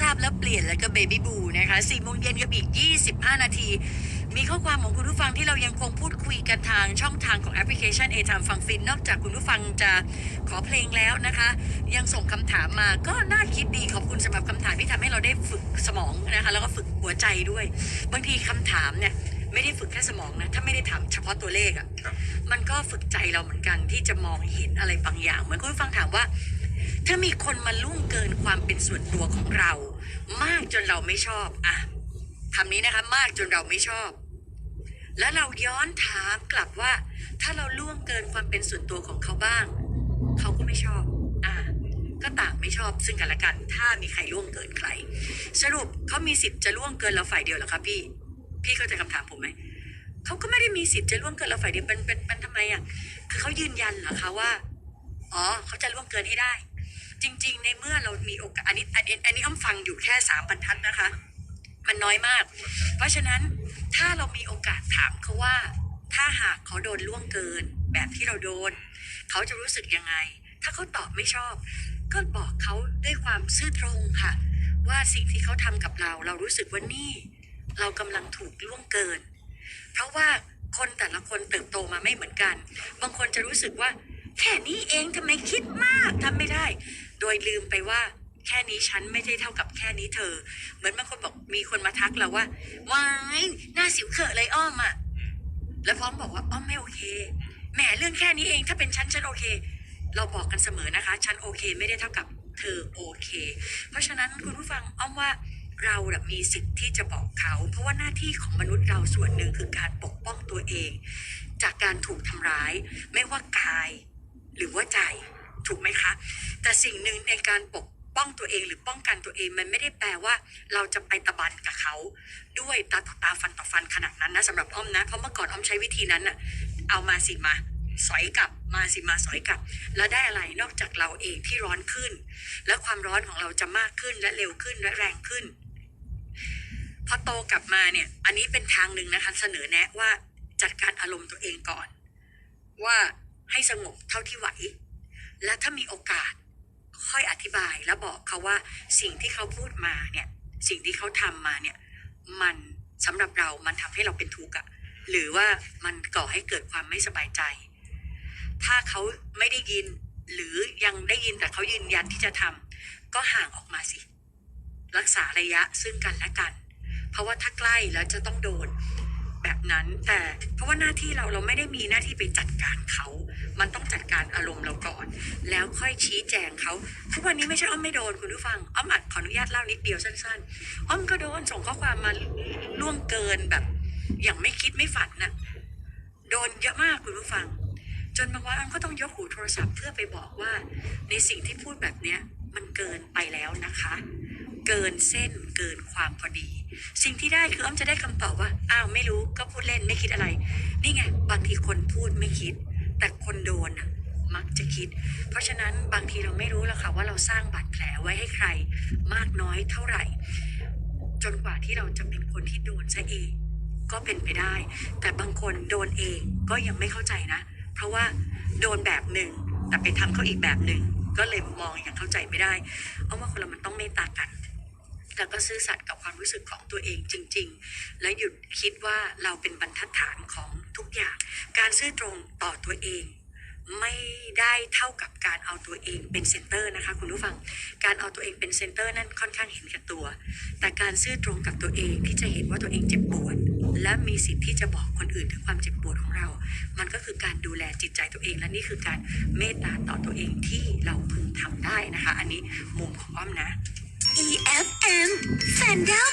ทราบแล้วเปลี่ยนแล้วก็เบบี้บูนะคะ4โมงเย็นกับอีก 25 นาที มีข้อความของคุณผู้ฟังที่เรายังคงพูดคุยกันทางช่องทางของแอปพลิเคชัน A Time ฟังฟิน นอกจากคุณผู้ฟังจะขอเพลงแล้วนะคะ ยังส่งคำถามมาก็น่าคิดดีขอบคุณสำหรับคำถามที่ทำให้เราได้ฝึกสมองนะคะแล้วก็ฝึกหัวใจด้วย บางทีคำถามเนี่ยไม่ได้ฝึกแค่สมองนะ ถ้าไม่ได้ถามเฉพาะตัวเลขอะครับมันก็ฝึกใจเราเหมือนกันที่จะมองเห็นอะไรบางอย่าง เหมือนคุณผู้ฟังถามว่า ถ้ามีคนมาล่วงเกินความเป็นส่วนตัวของเรา มากจนเราไม่ชอบอะคำนี้นะคะ มากจนเราไม่ชอบ แล้วเราย้อนถามกลับว่า ถ้าเราล่วงเกินความเป็นส่วนตัวของเขาบ้าง เขาก็ไม่ชอบ อ่า ก็ต่างไม่ชอบซึ่งกันและกัน ถ้ามีใครล่วงเกินใคร สรุปเขามีสิทธิ์จะล่วงเกินเราฝ่ายเดียวเหรอครับพี่ พี่เข้าใจคำถามผมไหมเขาก็ไม่ได้มีสิทธิ์จะล่วงเกินเราฝ่ายเดียวเป็นเป็นเป็นทำไมอะคือเขายืนยันเหรอคะว่า อ๋อเขาจะล่วงเกินให้ได้ จริง ๆ ในเมื่อเรามีโอกาสอันนี้อันนี้อันนี้อ้มฟังอยู่แค่สามบรรทัดนะคะ มันน้อยมาก เพราะฉะนั้นถ้าเรามีโอกาสถามเขาว่า ถ้าหากเขาโดนล่วงเกิน แบบที่เราโดน เขาจะรู้สึกยังไง ถ้าเขาตอบไม่ชอบ ก็บอกเขาด้วยความซื่อตรงค่ะ ว่าสิ่งที่เขาทำกับเรา เรารู้สึกว่านี่ เรากำลังถูกล่วงเกิน เพราะว่าคนแต่ละคนเติบโตมาไม่เหมือนกัน บางคนจะรู้สึกว่าแค่นี้เองทำไมคิดมากทำไม่ได้ โดยลืมไปว่าแค่นี้ฉันไม่ได้เท่ากับแค่นี้เธอ เหมือนบางคนบอกมีคนมาทักเราว่าวายหน้าสิวเขอะเลยอ้อมอะแล้วพร้อมบอกว่าอ้อมไม่โอเคแหมเรื่องแค่นี้เองถ้าเป็นฉันฉันโอเค เราบอกกันเสมอนะคะ ฉันโอเค ไม่ได้เท่ากับเธอโอเค เพราะฉะนั้นคุณผู้ฟังอ้อมว่าเราน่ะมีสิทธิ์ที่จะบอกเขา เพราะว่าหน้าที่ของมนุษย์เราส่วนหนึ่งคือการปกป้องตัวเอง จากการถูกทำร้าย ไม่ว่ากาย หรือว่าใจ ถูกไหมคะ แต่สิ่งหนึ่งในการปกป้องตัวเองหรือป้องกันตัวเองมันไม่ได้แปลว่า เราจะไปตะบันกับเขา ด้วยตาต่อตาฟันต่อฟันขนาดนั้นนะสำหรับอ้อมนะเพราะเมื่อก่อนอ้อมใช้วิธีนั้นน่ะเอามาสิมาสอยกลับมาสิมาสอยกลับ แล้วได้อะไรนอกจากเราเองที่ร้อนขึ้น และความร้อนของเราจะมากขึ้นและเร็วขึ้นและแรงขึ้นพอโตกลับมาเนี่ย อันนี้เป็นทางหนึ่งนะคะเสนอแนะว่าจัดการอารมณ์ตัวเองก่อน ว่าให้สงบเท่าที่ไหว และถ้ามีโอกาสค่อยอธิบายแล้วบอกเขาว่าสิ่งที่เขาพูดมาเนี่ย สิ่งที่เขาทำมาเนี่ย มันสำหรับเรามันทำให้เราเป็นทุกข์อะหรือว่ามันก่อให้เกิดความไม่สบายใจ ถ้าเขาไม่ได้ยินหรือยังได้ยินแต่เขายืนยันที่จะทำก็ห่างออกมาสิ รักษาระยะซึ่งกันและกัน เพราะว่าถ้าใกล้แล้วจะต้องโดน แบบนั้นแต่เพราะว่าหน้าที่เราเราไม่ได้มีหน้าที่ไปจัดการเขา มันต้องจัดการอารมณ์เราก่อน แล้วค่อยชี้แจงเขาทุกวันนี้ไม่ใช่อ้อมไม่โดนคุณผู้ฟังอ้อมอัดขออนุญาตเล่านิดเดียวสั้นๆอ้อมก็โดนส่งข้อความมาล่วงเกินแบบ อย่างไม่คิดไม่ฝันน่ะโดนเยอะมากคุณผู้ฟัง จนบางวันอ้อมก็ต้องยกหูโทรศัพท์เพื่อไปบอกว่า ในสิ่งที่พูดแบบเนี้ยมันเกินไปแล้วนะคะ เกินเส้นเกินความพอดี สิ่งที่ได้คืออ้อมจะได้คำตอบว่าอ้าวไม่รู้ก็พูดเล่นไม่คิดอะไร นี่ไงบางทีคนพูดไม่คิด แต่คนโดนน่ะมักจะคิด เพราะฉะนั้นบางทีเราไม่รู้หรอกค่ะว่าเราสร้างบาดแผลไว้ให้ใครมากน้อยเท่าไหร่ จนกว่าที่เราจะเป็นคนที่โดนซะเอง ก็เป็นไปได้ แต่บางคนโดนเองก็ยังไม่เข้าใจนะ เพราะว่าโดนแบบหนึ่งแต่ไปทำเขาอีกแบบหนึ่งก็เลยมองอย่างเข้าใจไม่ได้ เอาว่าคนเรามันต้องเมตตากันแล้วก็ซื่อสัตย์กับความรู้สึกของตัวเองจริง ๆ และหยุดคิดว่าเราเป็นบรรทัดฐานของ ทุกอย่าง การซื่อตรงต่อตัวเอง ไม่ได้เท่ากับการเอาตัวเองเป็นเซนเตอร์นะคะคุณผู้ฟัง การเอาตัวเองเป็นเซนเตอร์นั่นค่อนข้างเห็นแก่ตัว แต่การซื่อตรงกับตัวเองที่จะเห็นว่าตัวเองเจ็บปวด และมีสิทธิ์ที่จะบอกคนอื่นถึงความเจ็บปวดของเรา มันก็คือการดูแลจิตใจตัวเอง และนี่คือการเมตตาต่อตัวเองที่เราพึงทำได้นะคะ อันนี้มุมของอ้อมนะ EFM Fandom